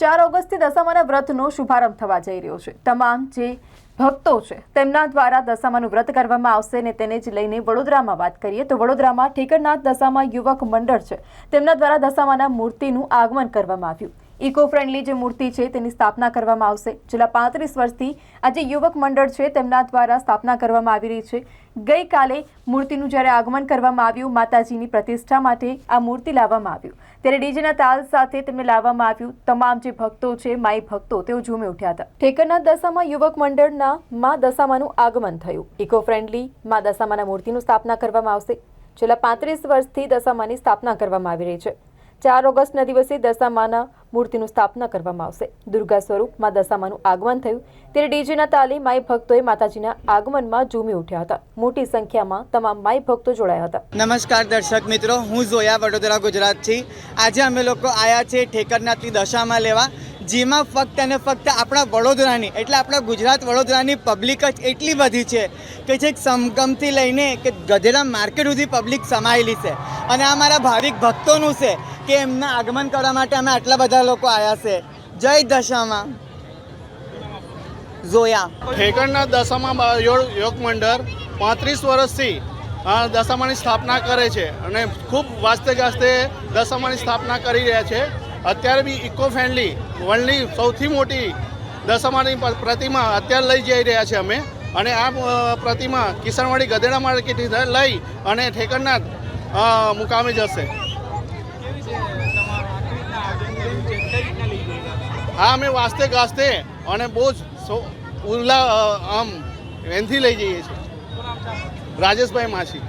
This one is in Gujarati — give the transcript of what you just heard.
ચાર ઓગસ્ટથી દશામાના વ્રતનો શુભારંભ થવા જઈ રહ્યો છે. તમામ જે ભક્તો છે, તેમના દ્વારા દશામાનું વ્રત કરવામાં આવશે ને તેને જ લઈને વડોદરામાં વાત કરીએ તો વડોદરામાં ઠેકરનાથ દશામા યુવક મંડળ છે. તેમના દ્વારા દશામાના મૂર્તિનું આગમન કરવામાં આવ્યું. ઇકો ફ્રેન્ડલી જે મૂર્તિ છે તેની સ્થાપના કરવામાં આવશે. છેલ્લા પાંત્રીસ વર્ષથી આ જે યુવક મંડળ છે તેમના દ્વારા સ્થાપના કરવામાં આવી રહી છે. ગઈકાલે મૂર્તિનું જ્યારે આગમન કરવામાં આવ્યું, માતાજીની પ્રતિષ્ઠા માટે આ મૂર્તિ લાવવામાં આવ્યું. ત્યારે ડીજેના તાલ સાથે તેમને લાવવામાં આવ્યું. તમામ જે ભક્તો છે, માઈ ભક્તો, તેઓ ઝૂમી ઉઠ્યા હતા. ઠેકરના દશામાં યુવક મંડળના મા દશામાનું આગમન થયું. ઇકો ફ્રેન્ડલી મા દશામાના મૂર્તિનું સ્થાપના કરવામાં આવશે. છેલ્લા પાંત્રીસ વર્ષથી દશામાની સ્થાપના કરવામાં આવી રહી છે. ચાર ઓગસ્ટના દિવસે દશામાના મૂર્તિનું સ્થાપના કરવામાં આવશે. દુર્ગા સ્વરૂપમાં દશામાનું આગમન થયું. ત્યારે ડીજેના તાલે માઈ ભક્તોએ માતાજીના આગમનમાં ઝૂમી ઉઠ્યા હતા. મોટી સંખ્યામાં તમામ માઈ ભક્તો જોડાયા હતા. નમસ્કાર દર્શક મિત્રો, હું જોયા વડોદરા ગુજરાતથી. આજે અમે લોકો આવ્યા છે ઠેકરનાથની દશામાં લેવા, જેમાં ફક્ત અને ફક્ત આપણા વડોદરાની, એટલે આપણા ગુજરાત વડોદરાની પબ્લિક જ એટલી બધી છે કે છેક સમગમથી લઈને કે ગધેડા માર્કેટ સુધી પબ્લિક સમાયેલી છે. અને આ મારા ભાવિક ભક્તોનું છે. કે એમના આગમન કરવા માટે અમે આટલા બધા લોકો આવ્યા છે. જય દશામાં. જોયા. ઠેકણના દશામાં યોગ મંડળ પાંત્રીસ વર્ષથી દશામાની સ્થાપના કરે છે અને ખૂબ વાસ્તે ગાસ્તે દશામાની સ્થાપના કરી રહ્યા છે. અત્યારે બી ઇકો ફ્રેન્ડલી વર્લ્ડની સૌથી મોટી દશામાની પ્રતિમા અત્યારે લઈ જઈ રહ્યા છે અમે. અને આ પ્રતિમા કિસાનવાડી ગધેડા માર્કેટથી લઈ અને ઠેકણના મુકામે જશે. હા અમે વાસ્તે ગાસ્તે અને બહુ જ ઉલ્લા આમ એનથી લઈ જઈએ છીએ. રાજેશભાઈ માછી